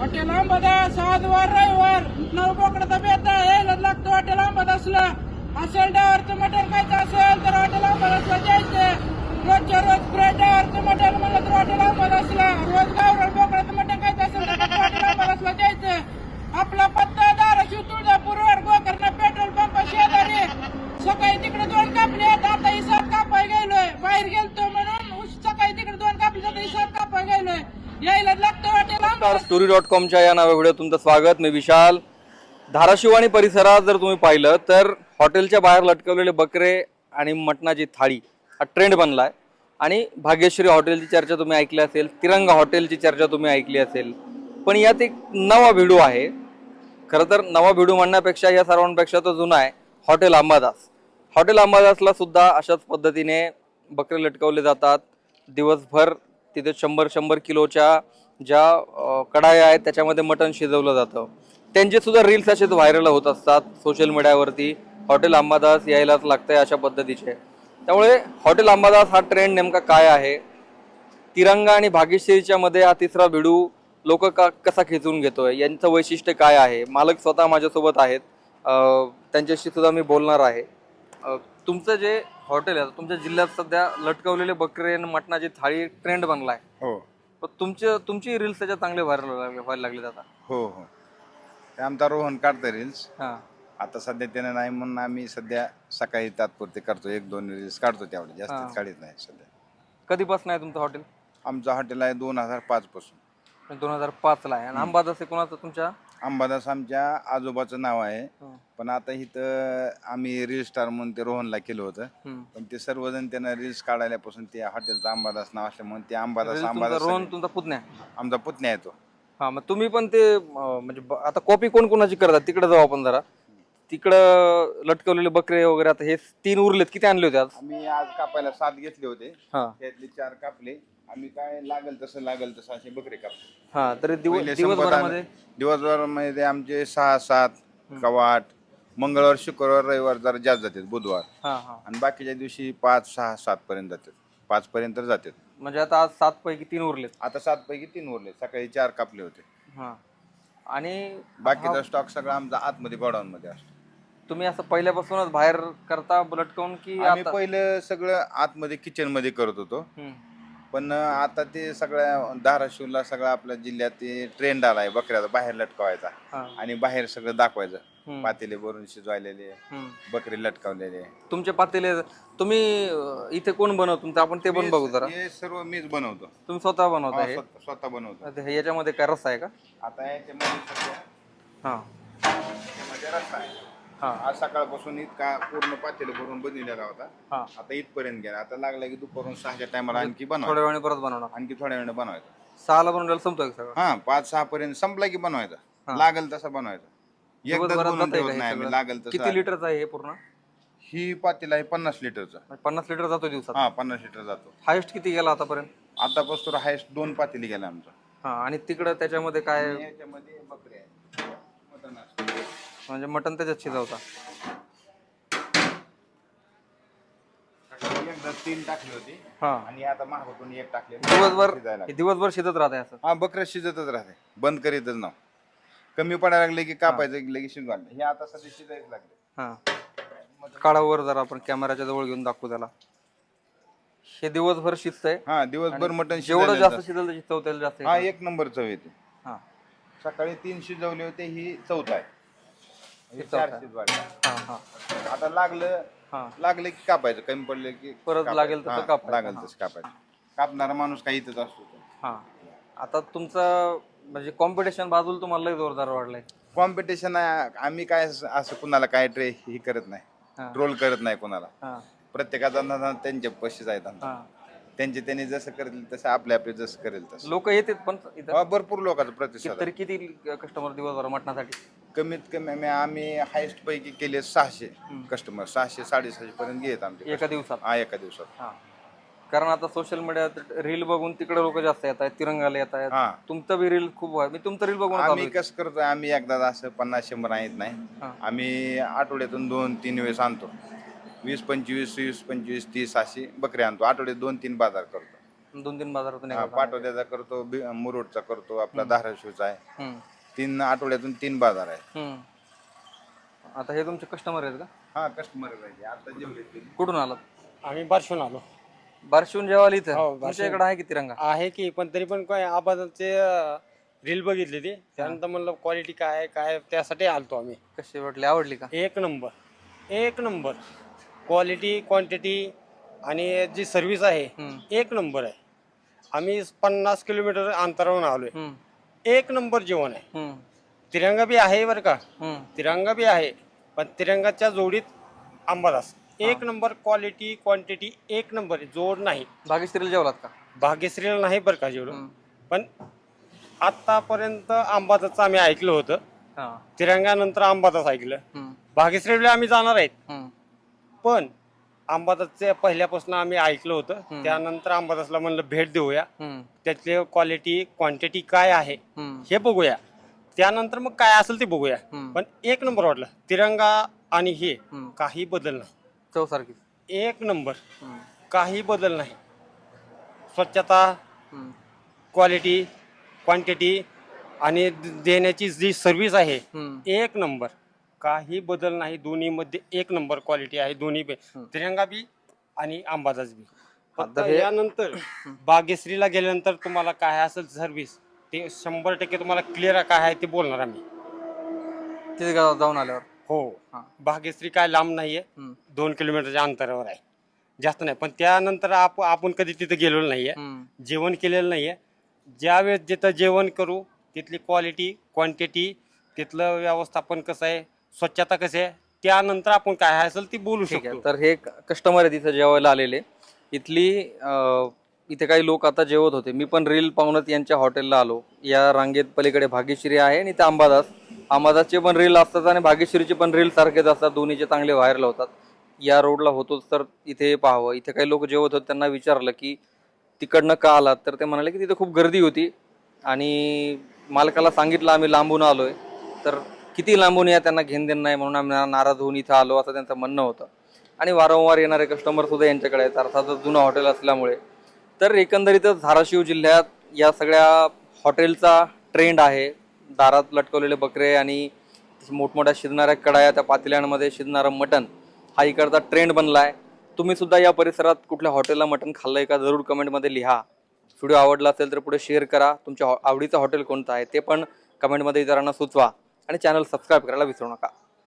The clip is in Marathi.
हॉटेल अंबादास आज वार रविवार. नऊ बोकडाचा बेता यायला लागतो हॉटेल असलं. असेल डावरचं मटण खायचं असेल तर हॉटेल अंबादासला जायचं रोजच्या रोज फ्रेश डावरचं मटण म्हणलं तर हॉटेल असलं. रोज गावरान बोकडाचं मटण खायचं असेल तर फक्त हॉटेल अंबादासला जायचं आपला पत्ता Dharashiv Tuljapur road Gokarna petrol pump शेजारी सकाळी तिकडे दोन कापले आहेत आता ही सात कापाय गेलोय बाहेर गेलतो म्हणून उश- सकाळी तिकडे दोन कापले आता ही सात कापाय गेलोय स्टार नमस्कार स्टोरी डॉट कॉमच्या या नव्या व्हिडिओ तुमचं स्वागत. मी विशाल. धाराशिव आणि परिसरात जर तुम्ही पाहिलं तर हॉटेलच्या बाहेर लटकवलेले बकरे आणि मटणाची थाळी हा ट्रेंड बनला आहे आणि भाग्यश्री हॉटेलची चर्चा तुम्ही ऐकली असेल तिरंगा हॉटेलची चर्चा तुम्ही ऐकली असेल. पण यात एक नवा व्हिडिओ आहे. खरं तर नवा व्हिडिओ म्हणण्यापेक्षा या सर्वांपेक्षा तो जुना आहे. हॉटेल अंबादास. हॉटेल अंबादासला सुद्धा अशाच पद्धतीने बकरे लटकवले जातात. दिवसभर तिथे शंभर शंभर किलोच्या ज्या कढाया आहेत त्याच्यामध्ये मटण शिजवलं जातं. त्यांचे सुद्धा रील्स असेच व्हायरल होत असतात सोशल मीडियावरती हॉटेल अंबादास यायलाच लागतंय अशा पद्धतीचे. त्यामुळे हॉटेल अंबादास हा ट्रेंड नेमका काय आहे? तिरंगा आणि भाग्यश्रीच्या मध्ये हा तिसरा व्हिडिओ लोक का कसा खेचून घेतोय? यांचं वैशिष्ट्य काय आहे? मालक स्वतः माझ्यासोबत आहेत. त्यांच्याशी सुद्धा मी बोलणार आहे. तुमचं जे हॉटेल आहे तुमच्या जिल्ह्यात सध्या लटकवलेले बकरे आणि मटणाची थाळी ट्रेंड बनलाय. हो. पण तुमचे तुमची रील्स त्याच्यात चांगले व्हायरल व्हायला लागले आता. हो हो. ते आमचा रोहन काढतो रील्स हा. आता सध्या त्याने नाही म्हणून आम्ही सध्या सकाळी तात्पुरते करतो एक दोन रील्स काढतो तेवढे. हा. जास्त काढत नाही सध्या. कधीपासून आहे तुमचं हॉटेल आमचं हॉटेल आहे दोन हजार पाच पासून दोन हजार पाच ला आहे. आणि अंबादास आहे कोणाचं तुमच्या अंबादास आमच्या आजोबाचं नाव आहे. हं. पण आता इथं आम्ही रील स्टार म्हणून ते रोहनला केलं होतं. हम्म. पण ते सर्वजण त्यांना रील्स काढायल्यापासून ते हॉटेलचं अंबादास नाव असल्यामुळे ते अंबादास तुमचा अंबादास रोहन तुमचा पुतण्या? आमचा पुतण्या येतो हा मग तुम्ही पण ते अं, म्हणजे ब- आता कॉपी कोण कोणाची करतात? तिकडे जाऊ आपण जरा. तिकडं लटकवलेले बकरे वगैरे आता हे तीन उरलेत. किती आणले होते आज? आम्ही आज कापायला सात घेतले होते. हा. त्यातले चार कापले. आम्ही काय लागल तसं लागल तसं असे बकरे कापले हा तरी दिवस पहिले दिवसभरामध्ये? दिवसभरामध्ये आमचे सहा सात कवाट मंगळवार शुक्रवार रविवार जरा जास्त जातात बुधवार. हा हा. आणि बाकीच्या दिवशी पाच सहा सात पर्यंत जातात. पाच पर्यंत जातात. म्हणजे आता आज सात पैकी तीन उरलेत. आता सात पैकी तीन उरले सकाळी चार कापले होते. हा. आणि बाकीचा स्टॉक सगळा आमचा आतमध्ये गोडाऊन मध्ये असतो. तुम्ही असं पहिल्यापासूनच बाहेर करता लटकवून की आम्ही आता? पहिलं सगळं आतमध्ये किचनमध्ये करत होतो. हम्म. पण आता ते सगळ्या धाराशिवला सगळं आपल्या जिल्ह्यात ते ट्रेंड आलाय बकऱ्याचा. बाहेर लटकवायचा. आणि बाहेर सगळं दाखवायचं. पातेले भरून शिजवायलेले. बकरी लटकावलेले. तुमचे पातेले तुम्ही इथे कोण बनवतो? तुमचं आपण ते पण बघू जरा. हे सर्व मीच बनवतो. तुम्ही स्वतः बनवता हा, स्वतः स्वतः बनवतो. आता हे याच्यामध्ये काय रस्सा आहे का? आता याच्यामध्ये हा. याच्यामध्ये रस्सा आहे. हा आज सकाळपासून इतका पूर्ण पातेले भरून बनवलेला होता. हा. आता इथपर्यंत गेला. आता लागला की दुपारून सहाच्या टायमाला आणखी बनवा. थोड्या वेळाने परत बनवणार. आणखी थोड्या वेळाने बनवायचा. सहाला बनवलेलं संपतोय का सगळं? हा पाच सहा पर्यंत संपला की बनवायचा. लागल तसा बनवायचा. एकदाच दिवसभरात बनवून जातंय का ठेवत हे नाही आम्ही. सगळं? लागल किती तसं लिटरचं आहे हे पूर्ण? ही पातेला आहे पन्नास लिटरचा. म्हणजे पन्नास लिटर जातो दिवसात? हा पन्नास लिटर जातो. हायेस्ट किती गेला आतापर्यंत? आतापासून हायस्ट दोन पातेली गेला आमचा. हा आणि तिकडं त्याच्यामध्ये काय? याच्यामध्ये बकरी आहे. मटण असतं. म्हणजे मटन त्याच्यात शिजवता. एकदा तीन टाकली होती. हा. आणि आता मागवतून एक टाकले. दिवसभर शिजायला. हे दिवसभर शिजत राहते असं? हा बकऱ्या शिजतच राहते. बंद करीतच ना कमी पडायला लागले की कापायचं की लगेच शिजवायला हे आता सध्या शिजायच लागले. हा. काळावर जरा आपण कॅमेराच्या जवळ घेऊन दाखवू त्याला. हे दिवसभर शिजतंय. हा दिवसभर मटण जेवढं जास्त शिजल त्याची चव त्याला जास्त हा येते. एक नंबर चव येते. हा. सकाळी तीन शिजवले होते ही चौथा आहे. हे हा हा. आता लागलं हा. लागलं की कापायचं कमी पडले की परत कापायचं. लागेल तसं हा, कापायचं. लागेल. तसं कापायचं. कापणारा माणूस काही इथंच असतो हा. आता तुमचं म्हणजे कॉम्पिटिशन बाजूला तुम्हाला लय जोरदार वाढलंय. कॉम्पिटिशन आम्ही काय असं असं कुणाला काय ट्रे हे करत हा. नाही ट्रोल करत नाही कुणाला. हा. प्रत्येकाचा धंदा त्यांच्या पशीच आहे धंदा. हा. त्यांचे त्यांनी जसं करेल तसं आपले आपले जसं करेल तसं. लोक येतात पण इथं. हा, भरपूर लोकांचा प्रतिसाद आहे. तरी किती कस्टमर दिवसभर मटणासाठी? कमीत कमी आम्ही- आम्ही हायस्ट पैकी केले सहाशे कस्टमर सहाशे साडेसहाशे पर्यंत घेत आमचे एका दिवसात? हा एका दिवसात. हा. कारण आता सोशल मीडियात रील बघून तिकडे लोक जास्त येत आहेत तिरंगाला येत आहेत. हा. तुमचं बी रील खूप मी तुमचं रील बघून आम्ही कसं करतोय आम्ही एकदा असं पन्नास शंभर आणत नाही. हा. आम्ही आठवड्यातून दोन तीन वेळेस आणतो. वीस पंचवीस वीस पंचवीस तीस अशी बकरी आणतो. आठवड्यात दोन तीन बाजार करतो. दोन तीन बाजारातून हा. पाटोद्याचा करतो बि- मुरुडचा करतो आपला धाराशिवचा आहे. हम्म, तीन आठवड्यातून तीन बाजार आहे हम्म. आता हे तुमचे कस्टमर आहेत का? हा कस्टमर पाहिजे आता जेवढे ते- कुठून आलात? आम्ही बारशून आलो. बारशिवून जेवायला इथं? हो, तुमच्या बारशिवून. इकडे आहे की तिरंगा? आहे की पण तरी पण काय आबादाचे रील बघितली ती. त्यानंतर म्हणलं क्वालिटी काय आहे, काय आहे, त्यासाठी आलतो आम्ही. कशी वाटली? आवडली का? एक नंबर. एक नंबर. क्वालिटी क्वांटिटी आणि जी सर्व्हिस आहे हम्म. एक नंबर आहे. आम्ही पन्नास किलोमीटर अंतरावरून आलोय. हम्म, एक नंबर जेवण आहे. हम्म, तिरंगा बी आहे बरं का? हम्म. तिरंगा बी आहे. पण तिरंगाच्या जोडीत आंबादास एक नंबर क्वालिटी क्वांटिटी एक नंबर आहे. जोड नाही. भाग्यश्रीला जेवलात का? भाग्यश्रीला नाही बरं का जेवढं हम्म. पण आतापर्यंत आंबादाचं आम्ही ऐकलं होतं. हा. तिरंगानंतर आंबादास ऐकलं. हम्म, भाग्यश्रीला आम्ही जाणार आहेत. हम्म, पण आंबादासचे पहिल्यापासून आम्ही ऐकलं होतं. त्यानंतर आंबादासला म्हणलं भेट देऊया. त्यातले क्वालिटी क्वांटिटी काय आहे हे बघूया. त्यानंतर मग काय असेल ते बघूया. पण एक नंबर वाटलं. तिरंगा आणि हे. काही बदल नाही. चव सारखी एक नंबर. काही बदल नाही. स्वच्छता क्वालिटी क्वांटिटी आणि देण्याची जी सर्व्हिस आहे. एक नंबर. काही बदल नाही. दोन्हीमध्ये एक नंबर क्वालिटी आहे. दोन्ही बी. तिरंगा बी आणि आंबादास बी. फक्त आता हे- यानंतर बागेश्रीला गेल्यानंतर तुम्हाला काय असेल सर्व्हिस ते शंभर टक्के तुम्हाला क्लिअर काय आहे ते बोलणार आम्ही. तिथे जाऊन आल्यावर. हो. हा. बागेश्री काय लांब नाहीये. हम्म, दोन किलोमीटरच्या अंतरावर आहे. जास्त नाही. पण त्यानंतर आप आपण कधी तिथे गेलेलो नाहीये. हम्म, जेवण केलेलं नाहीये. ज्यावेळेस जिथं जेवण करू तिथली क्वालिटी क्वांटिटी तिथलं व्यवस्थापन कसं आहे स्वच्छता कशी आहे? त्यानंतर आपण काय असेल ती बोलू ठीक आहे. शकतो. तर हे कस्टमर आहे तिथं जेवायला आलेले. इथली अं, इथे काही लोक आता जेवत होते. मी पण रील पाहूनच यांच्या हॉटेलला आलो. या रांगेत पलीकडे भाग्यश्री आहे आणि इथे अंबादास. अंबादासचे पण रील असतात आणि भाग्यश्रीचे पण रील सारखेच असतात. दोन्हीचे चांगले व्हायरल होतात. या रोडला होतोच तर इथे पाहावं. इथे काही लोक जेवत होते त्यांना विचारलं की तिकडनं का आलात? तर ते म्हणाले की तिथे खूप गर्दी होती आणि मालकाला सांगितलं आम्ही लांबून आलोय. तर किती लांबून या त्यांना घेण देणं नाही म्हणून आम्ही नाराज होऊन इथं आलो असं त्यांचं म्हणणं होतं. आणि वारंवार येणारे कस्टमर सुद्धा यांच्याकडे आहेत. अर्थातच जुनं हॉटेल असल्यामुळे. तर एकंदरीतच धाराशिव जिल्ह्यात या सगळ्या हॉटेलचा ट्रेंड आहे. दारात लटकवलेले बकरे आणि मोठमोठ्या शिजणाऱ्या कडाया त्या पातेल्यांमध्ये शिजणारं मटण हा इकडचा ट्रेंड बनला आहे तुम्ही सुद्धा या परिसरात कुठल्या हॉटेलला मटण खाल्लंय का जरूर कमेंटमध्ये लिहा. व्हिडिओ आवडला असेल तर पुढे शेअर करा. तुमच्या हॉ- आवडीचं हॉटेल कोणतं आहे ते पण कमेंटमध्ये इतरांना सुचवा. आणि चॅनल सबस्क्राईब करायला विसरू नका.